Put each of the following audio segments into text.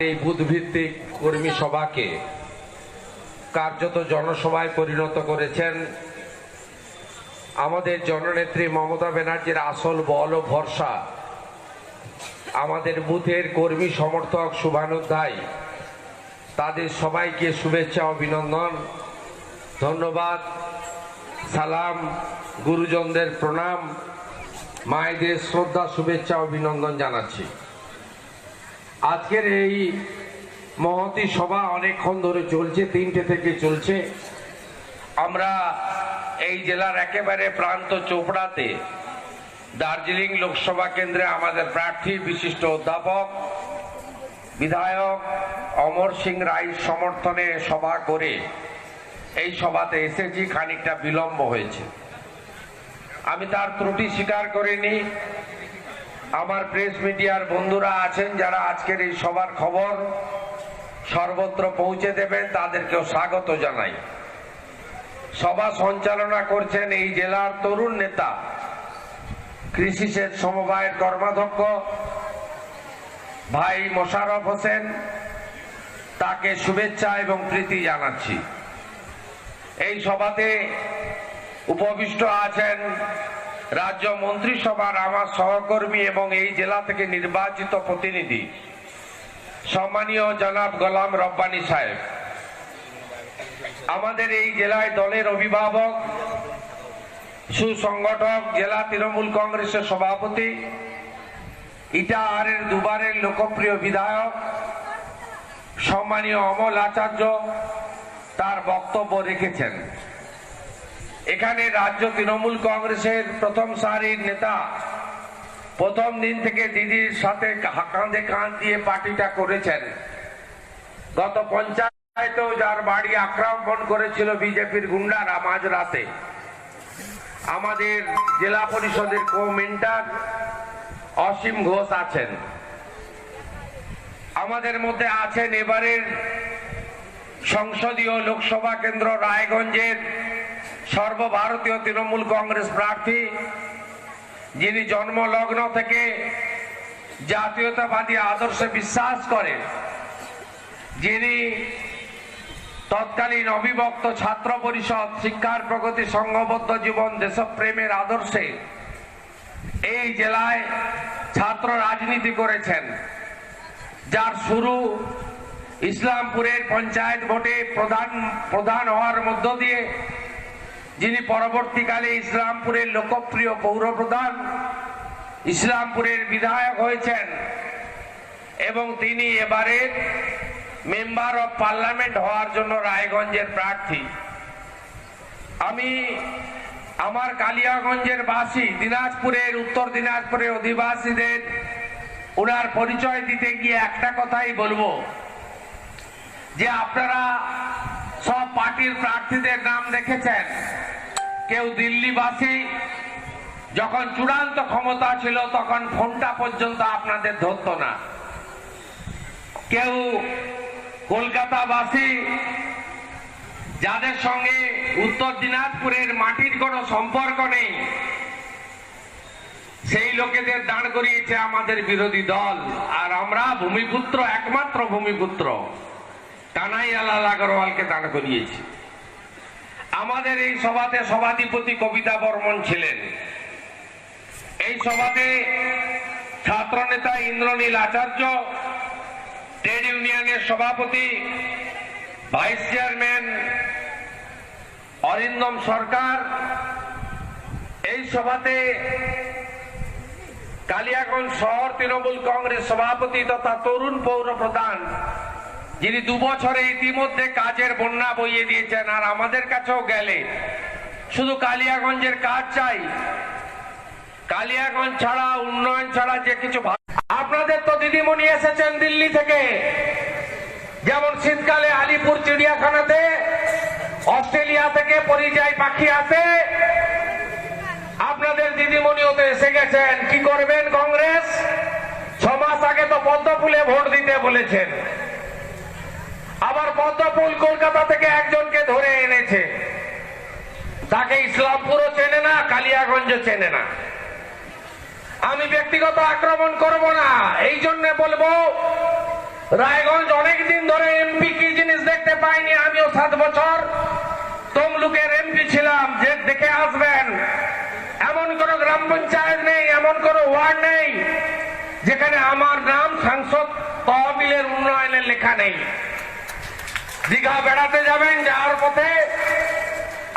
এই বুধভিত্তিক কর্মী সভাকে কার্যত জনসভায় পরিণত করেছেন আমাদের জননেত্রী মমতা ব্যানার্জির আসল বল ও ভরসা। আমাদের বুথের কর্মী সমর্থক শুভানুধ্যায়, তাদের সবাইকে শুভেচ্ছা, অভিনন্দন, ধন্যবাদ, সালাম, গুরুজনদের প্রণাম, মায়েদের শ্রদ্ধা, শুভেচ্ছা, অভিনন্দন জানাচ্ছি। আজকের এই মহতি সভা অনেকক্ষণ ধরে চলছে, তিনটে থেকে চলছে। আমরা এই জেলার একেবারে প্রান্ত চোপড়াতে দার্জিলিং লোকসভা কেন্দ্রে আমাদের প্রার্থী, বিশিষ্ট অধ্যাপক, বিধায়ক অমর সিং রায়ের সমর্থনে সভা করে এই সভাতে এসেছি, খানিকটা বিলম্ব হয়েছে। আমি তার ত্রুটি স্বীকার করিনি। আমার প্রেস মিডিয়ার বন্ধুরা আছেন যারা আজকের এই সবার খবর সর্বত্র পৌঁছে দেবেন, তাদেরকেও স্বাগত জানাই। সভা সঞ্চালনা করছেন এই জেলার তরুণ নেতা কৃষি সেচ সমবায়ের কর্মাধ্যক্ষ ভাই মোশারফ হোসেন, তাকে শুভেচ্ছা এবং প্রীতি জানাচ্ছি। এই সভাতে উপবিষ্ট আছেন রাজ্য মন্ত্রিসভার আমার সহকর্মী এবং এই জেলা থেকে নির্বাচিত প্রতিনিধি। সম্মানীয় জনাব গোলাম রব্বানী সাহেব, আমাদের এই জেলায় দলের অভিভাবক, সুসংগঠক, জেলা তৃণমূল কংগ্রেসের সভাপতি, ইটা ইটাহারের দুবারের লোকপ্রিয় বিধায়ক, সম্মানীয় অমল আচার্য, তার বক্তব্য রেখেছেন। এখানে রাজ্য তৃণমূল কংগ্রেসের প্রথম সারির নেতা, প্রথম দিন থেকে দিদির সাথে কাঁধে কাঁধ দিয়ে পার্টিটা করেছেন। গত পঞ্চায়েতেও যার বাড়ি আক্রমণ করেছিল বিজেপির গুন্ডারা মাঝরাতে আমাদের জেলা পরিষদের কো মেন্টার অসীম ঘোষ আছেন। আমাদের মধ্যে আছেন এবারের সংসদীয় লোকসভা কেন্দ্র রায়গঞ্জের সর্বভারতীয় তৃণমূল কংগ্রেস প্রার্থী, যিনি জন্মলগ্ন থেকে জাতীয়তাবাদী আদর্শে বিশ্বাস করেন, যিনি তৎকালীন অবিভক্ত ছাত্র পরিষদ শিক্ষার প্রগতি সংঘবদ্ধ জীবন দেশপ্রেমের আদর্শে এই জেলায় ছাত্র রাজনীতি করেছেন, যার শুরু ইসলামপুরের পঞ্চায়েত ভোটে প্রধান প্রধান হওয়ার মধ্য দিয়ে যিনি পরবর্তীকালে ইসলামপুরের লোকপ্রিয় পৌর প্রধান ইসলামপুরের বিধায়ক হয়েছেন এবং তিনি এবারে মেম্বার অফ পার্লামেন্ট হওয়ার জন্য রায়গঞ্জের প্রার্থী। আমি আমার কালিয়াগঞ্জের বাসী, দিনাজপুরের, উত্তর দিনাজপুরের অধিবাসীদের ওনার পরিচয় দিতে গিয়ে একটা কথাই বলব, যে আপনারা সব পার্টির প্রার্থীদের নাম দেখেছেন। কেউ দিল্লিবাসী যখন চূড়ান্ত ক্ষমতা ছিল, তখন ফোনটা পর্যন্ত আপনাদের ধরত না। কেউ কলকাতাবাসী যাদের সঙ্গে উত্তর দিনাজপুরের মাটির কোনো সম্পর্ক নেই, সেই লোকেদের দাঁড় করিয়েছে আমাদের বিরোধী দল। আর আমরা ভূমিপুত্র, একমাত্র ভূমিপুত্র, কানাইয়ালাল আগরওয়ালকে দাঁড় করিয়েছি। আমাদের এই সভাতে সভাধিপতি কবিতা বর্মন ছিলেন। এই সভাতে ছাত্রনেতা ইন্দ্রনীল আচার্য, ট্রেড ইউনিয়নের সভাপতি, ভাইস চেয়ারম্যান অরিন্দম সরকার। এই সভাতে কালিয়াগঞ্জ শহর তৃণমূল কংগ্রেস সভাপতি তথা তরুণ পৌর প্রধান যিনি দু বছরে ইতিমধ্যে কাজের বন্যা বইয়ে দিয়েছেন, আর আমাদের কাছেও গেলে। শুধু কালিয়াগঞ্জের কাজ চাই। কালিয়াগঞ্জ ছাড়া, উন্নয়ন ছাড়া যে কিছু আপনাদের তো দিদিমণি এসেছেন দিল্লি থেকে। যেমন শীতকালে আলিপুর চিড়িয়াখানাতে, অস্ট্রেলিয়া থেকে পরিযায়ী পাখি আসে। আপনাদের দিদিমণিও তো এসে গেছেন। কি করবেন কংগ্রেস? ছ মাস আগে তো পদ্ম ফুলে ভোট দিতে বলেছেন। আবার পদ্মফুল কলকাতা থেকে একজনকে ধরে এনেছে। তাকে ইসলামপুরও চেনে না কালিয়াগঞ্জ চেনে না। আমি ব্যক্তিগত আক্রমণ করব না, এই জন্য বলব, রায়গঞ্জ অনেক দিন ধরে এমপি কি জিনিস দেখতে পাইনি, আমিও সাত বছর তমলুকের এমপি ছিলাম, যে দেখে আসবেন। এমন কোন গ্রাম পঞ্চায়েত নেই, এমন কোন ওয়ার্ড নেই, যেখানে আমার নাম সাংসদ তহবিলের উন্নয়নের লেখা নেই। দীঘা বেড়াতে যাবেন, যাওয়ার পথে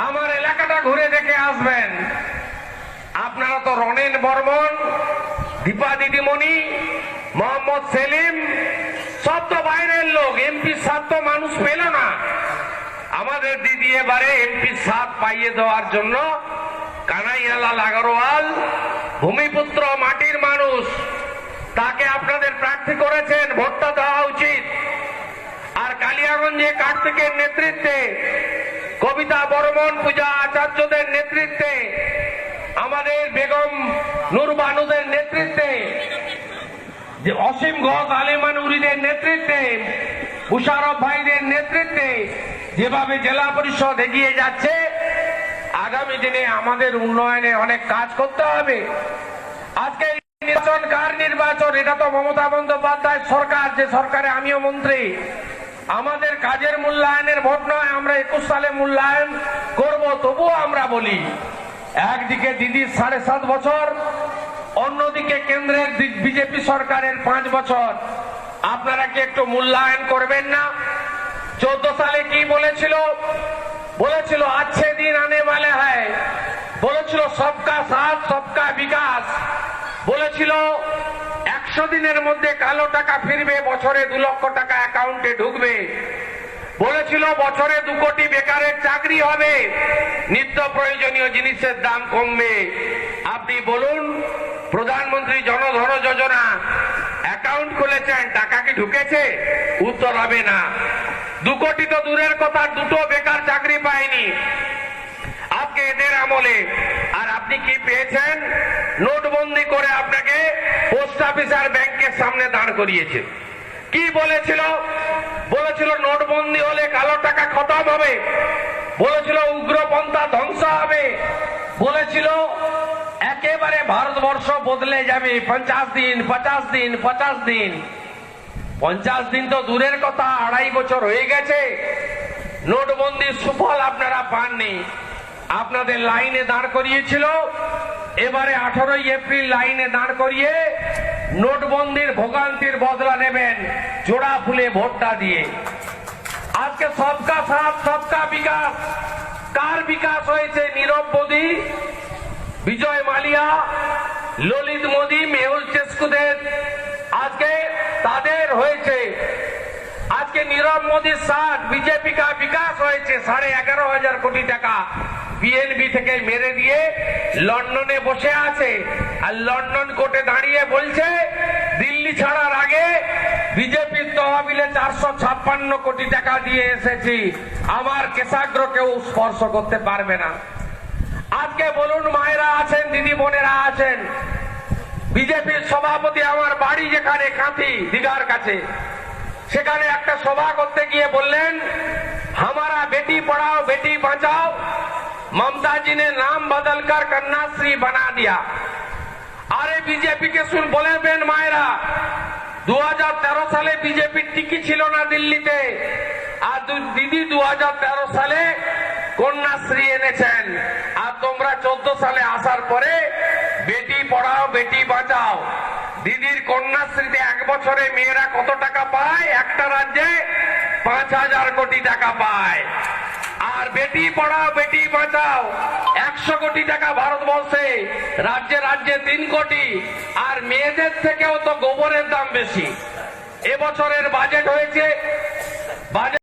আমার এলাকাটা ঘুরে দেখে আসবেন। আপনারা তো রনেন বর্মন, দীপা দিদিমণি, মোহাম্মদ সেলিম, সব তো বাইরের লোক, এমপি সাত তো মানুষ পেল না। আমাদের দিদি এবারে এমপি সাত পাইয়ে দেওয়ার জন্য কানাইয়ালাল আগরওয়াল, ভূমিপুত্র মাটির মানুষ, তাকে আপনাদের প্রার্থী করেছেন, ভোটটা দেওয়া উচিত। কালিয়াগঞ্জে কার্তিকের নেতৃত্বে কবিতা বর্মন পূজা আচার্যদের নেতৃত্বে, আমাদের বেগম নুরবানুদের নেতৃত্বে, যে অসীম ঘোষ, আলিমান উরিদের নেতৃত্বে, মুশারফ ভাইদের নেতৃত্বে যেভাবে জেলা পরিষদ এগিয়ে যাচ্ছে, আগামী দিনে আমাদের উন্নয়নে অনেক কাজ করতে হবে। আজকে নির্বাচন কার নির্বাচন? এটা তো মমতা বন্দ্যোপাধ্যায় সরকার, যে সরকারে আমিও মন্ত্রী। আমাদের কাজের মূল্যায়নের ভোট নয়, আমরা একুশ সালে মূল্যায়ন করব, তবুও আমরা বলি, একদিকে দিদির সাড়ে সাত বছর, অন্যদিকে কেন্দ্রের বিজেপি সরকারের পাঁচ বছর। আপনারা কি একটু মূল্যায়ন করবেন না? চোদ্দ সালে কি বলেছিল? বলেছিল আচ্ছে দিন আনে वाले হ্যায় বলেছিল, সবকা সাথ, সবকা বিকাশ। বলেছিল একশো দিনের মধ্যে কালো টাকা ফিরবে, বছরে দু লক্ষ টাকা অ্যাকাউন্টে ঢুকবে। বলেছিল, বছরে দু কোটি বেকারের চাকরি হবে। নিত্য প্রয়োজনীয় জিনিসের দাম কমবে। আপনি বলুন, প্রধানমন্ত্রী জনধন যোজনা অ্যাকাউন্ট খুলেছেন, টাকা কি ঢুকেছে? উত্তর হবে না। দু কোটি তো দূরের কথা, দুটো বেকার চাকরি পায়নি। আজকে এদের আমলে আপনি কি পেয়েছেন? নোটবন্দি করে আপনাকে পোস্ট অফিস আর ব্যাংকের সামনে দাঁড় করিয়েছে। কি বলেছিল? বলেছিল নোটবন্দি হলে কালো টাকা খতম হবে। বলেছিল উগ্রপন্থা ধ্বংস হবে। বলেছিল একেবারে ভারতবর্ষ বদলে যাবে। পঞ্চাশ দিন পঞ্চাশ দিন পঞ্চাশ দিন। পঞ্চাশ দিন তো দূরের কথা, আড়াই বছর হয়ে গেছে। নোটবন্দির সুফল আপনারা পাননি। আপনাদের লাইনে দাঁড় করিয়েছিল। এবারে আঠারোই এপ্রিল লাইনে দাঁড় করিয়ে নোটবন্দির ভোগান্তির বদলা নেবেন জোড়া ফুলে ভোটটা দিয়ে। আজকে সবকা সাথ, সবকা বিকাশ। কার বিকাশ হয়েছে নীরব মোদী, বিজয় মালিয়া, ললিত মোদী, মেহুল চেস্কুদের আজকে তাদের হয়েছে। আজকে নীরব মোদীর সাথ, বিজেপি কা বিকাশ হয়েছে সাড়ে এগারো হাজার কোটি টাকা। বিএনপি থেকে মেরে দিয়ে লন্ডনে বসে আছে। আর লন্ডন কোর্টে দাঁড়িয়ে বলছে, দিল্লি ছাড়ার আগে বিজেপির তহবিলে চারশো ছাপ্পান্ন কোটি টাকা দিয়ে এসেছি। আমার কেশাগ্র কেউ স্পর্শ করতে পারবে না। আজকে বলুন, মায়েরা আছেন, দিদি বোনেরা আছেন। বিজেপির সভাপতি আমার বাড়ি যেখানে, কাঁথি, দিঘার কাছে। সেখানে একটা সভা করতে গিয়ে বললেন, হামারা বেটি পড়াও, বেটি বাঁচাও ममता जी ने नाम बदलकर कन्याश्री बना दिया আরে বিজেপি কে শুন বলেবেন মায়েরা দু সালে বিজেপির টিকি ছিল না দিল্লিতে আর দু- দিদি দু সালে কন্যাশ্রী এনেছেন আর তোমরা চোদ্দ সালে আসার পরে বেটি পড়াও বেটি বাঁচাও দিদির কন্যাশ্রীতে এক বছরে মেয়েরা কত টাকা পায় একটা রাজ্যে পাঁচ হাজার কোটি টাকা পায় আর বেটি পড়াও, বেটি বাঁচাও। একশো কোটি টাকা ভারতবর্ষে, রাজ্যে রাজ্যে তিন কোটি, আর মেয়েদের থেকেও তো গোবরের দাম বেশি। এবছরের বাজেট হয়েছে, বাজেট